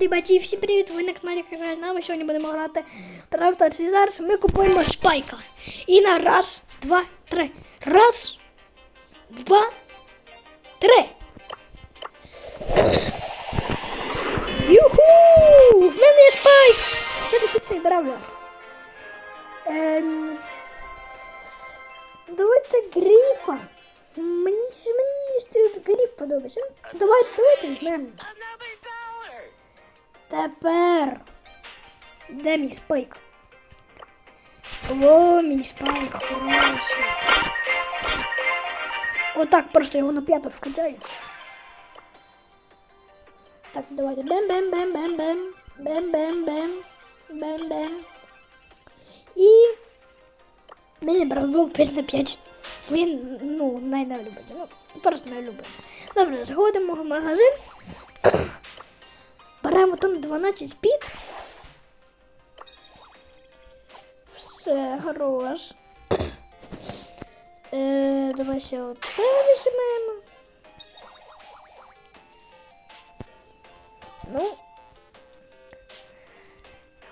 Ребята, всім привіт! Ви на каналі Каражна. Ми сьогодні будемо грати Правда, і зараз ми купуємо спайка. На раз, два, три. Раз, два, три. Юху! В мене є спайк! Я тут цей бравлер. Ем... Давайте грифа. Мені, мені гриф подобається. Давай, давайте візьмемо. Тепер. Де мій спайк? О, мій спайк, хороший. Отак просто його на п'яту вкачаю. Так, давайте. Бем-бем-бем-бем-бем. Бем-бем-бем. Бем-бем. І. Мене брав був 5 на 5. Він, ну, найнелюбить. Ну, просто не любить. Добре, заходимо в магазин. Беремо там 12 піт. Все, хорош. Е, давай ще оце візьмемо. Ну.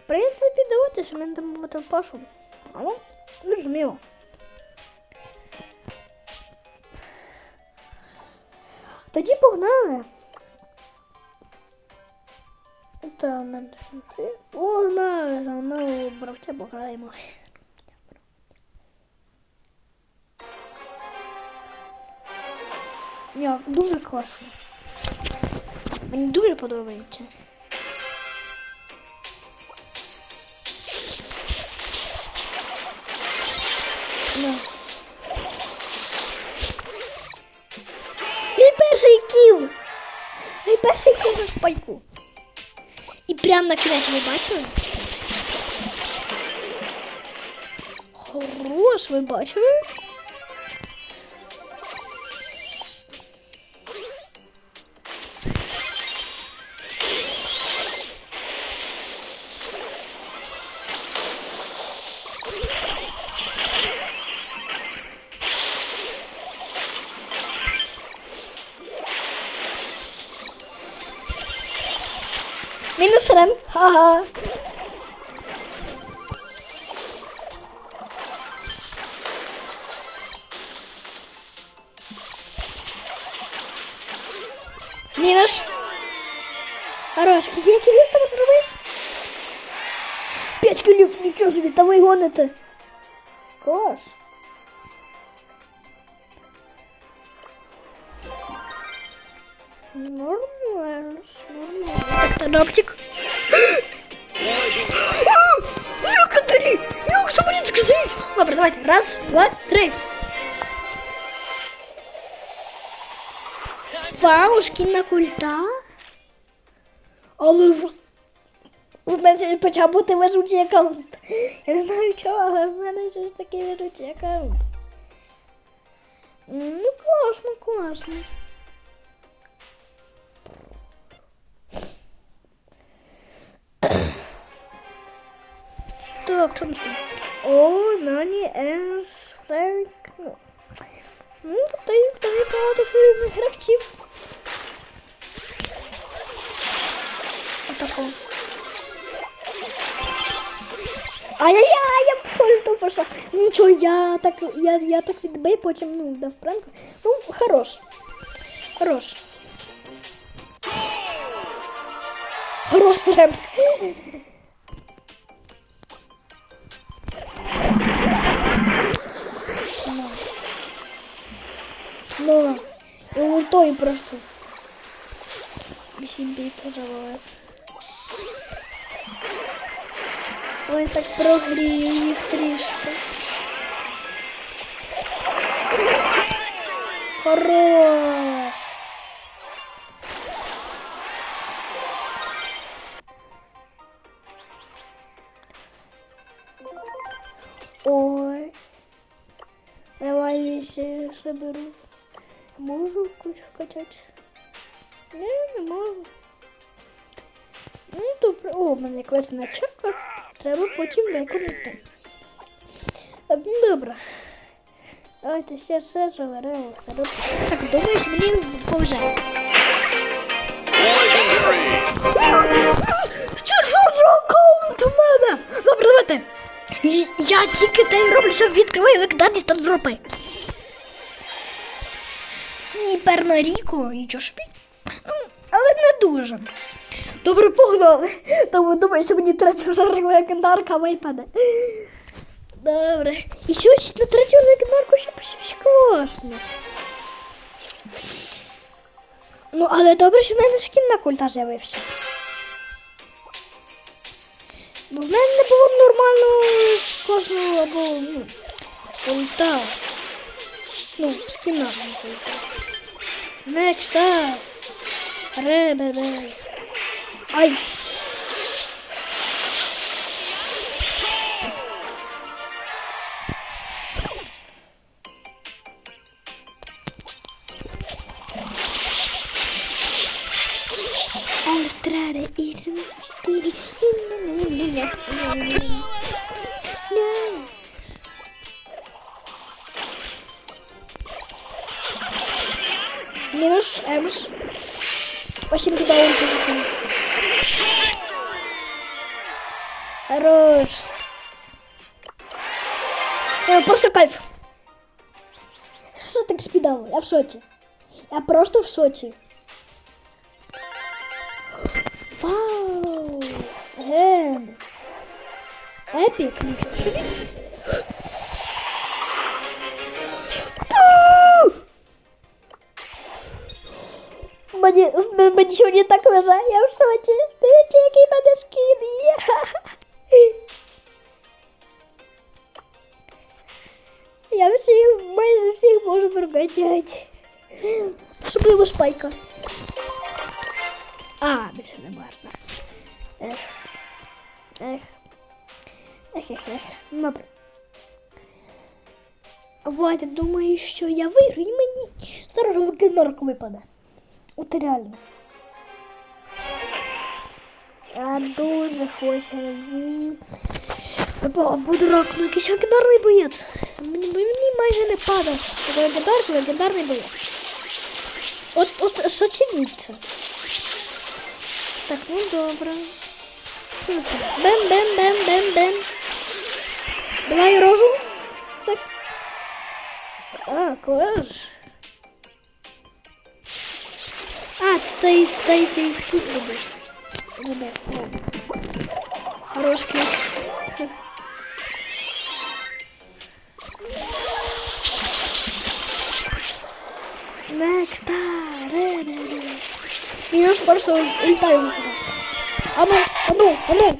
В принципі, давайте що ми там буде пашу. Ну, зрозуміло. Тоді погнали. Та в. Погнали, за мною бравця пограємо. Ні, дуже класно. Мені дуже подобається. Ну. Мій перший кіл! Мій перший кіл на спайку. І прямо на кінець ви? Хорош, ви бачили? Мінус рем. Ха-ха. Мінус. Хорош, скільки кілів там зробив? П'ять кілів, нічого собі, та ви гоните. Клас. Нормально, Нормально. Так, Катарі? Як собі сказати? Добре, давайте. Раз, два, три. Вау, шкільна культа. Але в... У мене почав бути везучий аккаунт. Я не знаю чого, але в мене щось такий везучий аккаунт. Ну, класно, класно. Ми там? О, Нані, Енс, Френк. Ну, ну та й та й багато різних гравців. Отако. Ай-яй-яй, я підходжу то пішла. Нічого, я так, я, я так відбив, потім, ну, дав пранку. Ну, хорош. Хорош. Хорош пранк. Йому той просто. Собі пожалує. Ой, так прогрію їх трішки. Хорош. Можу качать. Не, не можу. Ну добре. О, в мене квест на. Треба потім виконати. Е, ну, добре. Давайте ще все заверемо. Так, думаєш, мені повже. Чужого аккаунт у мене! Добре, давайте! Я тільки те й роблю, що відкриваю легендарні стардропи. Гіперноріко, нічого собі. Ну, але не дуже. Добре, погнали. Тому думаю, що мені третя зараз легендарка випаде. Добре. І щось на третю легендарку, щоб щось класне. Ну, але добре, що в мене скін на культа з'явився. Бо в мене не було б нормального кожного або ну, культа. Ну, скіна на культа. Next up. Re. Ay. Минус Эмс. Восемь туда он тоже. Хорош. Е, Просто кайф. Що так спідав? Я в шоці. Я просто в шоці. Вау! Ем. Епік, нічого собі. Мені, мені сьогодні так вважає, я в шоці. Дивіться, який мене скін є. Я всіх, майже всіх можу прокачати. Особливо спайка. А, більше не можна. Ех. Ех. Ех, ех, ех. Добре. Вадя думаю, що я виграю і мені зараз легендарка випаде. От реально. Я дуже хочу. Бо буду рок, ну якийсь легендарний боєць. Мені, мені майже не падав. Легендарний, легендарний боєць. От, от, що ціниться? Так, ну добре. Бем-бем-бем-бем-бем. Давай рожу. Так. А, клас. А, ты, ты, ты скуп любишь. Ребят, о. Хорош клик. Next. Минус просто улетаем туда. А ну, а ну, а ну.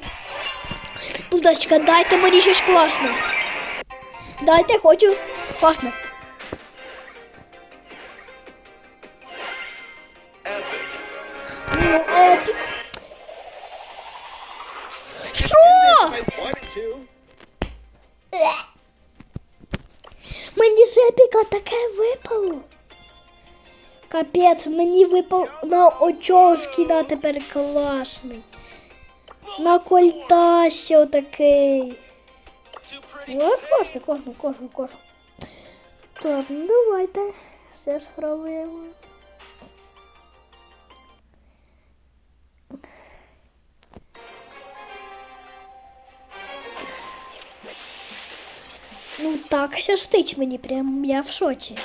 Удачка, дайте мені щось класне. Дайте, хочу. Класне. Що? I wanted to. Мені з епіка таке випало. Капець, мені випав на очошки на тепер класний. На кольта ще отакий. Ну, класно, класно, класно, класно. Так, ну давайте. Все спробуємо. Ну так щастить мені, прям я в шоці.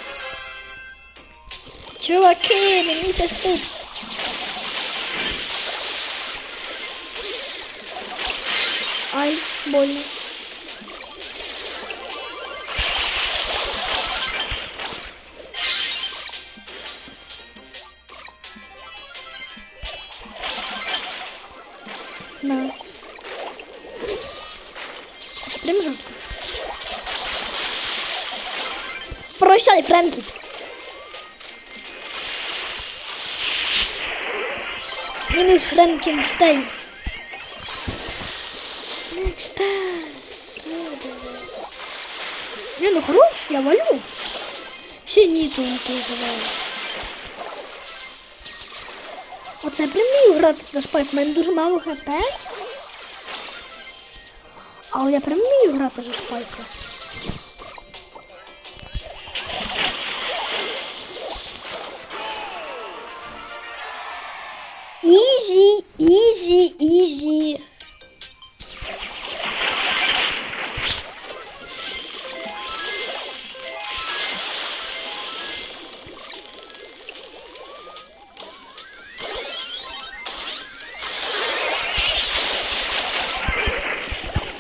Чуваки, мені щастить. Ай, больно. На. Це прям жорстко. Прощай, Френкіт. Мінус Франкенстейн. Франкенстейн. Не, ну хорош, я валю. Все ніту не вживаю. Оце прям мій грати на спайк. У дуже мало хп. Але я прям вмію грати за Easy, easy, easy.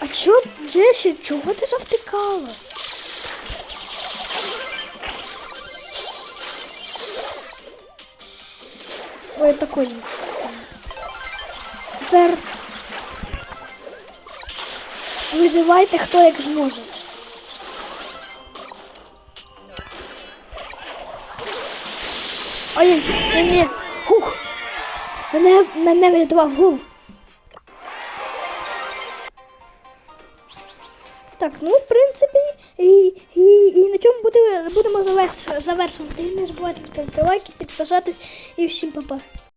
А чо, Джесі, чого ти завтикала? Ой, такой. Тепер виживайте хто як зможе. Ой, мене, хух, мене, мене врятував гул. Так, ну, в принципі, і, і, і на цьому буде, будемо завершувати. Не забувайте лайки, підписатись і всім па-па.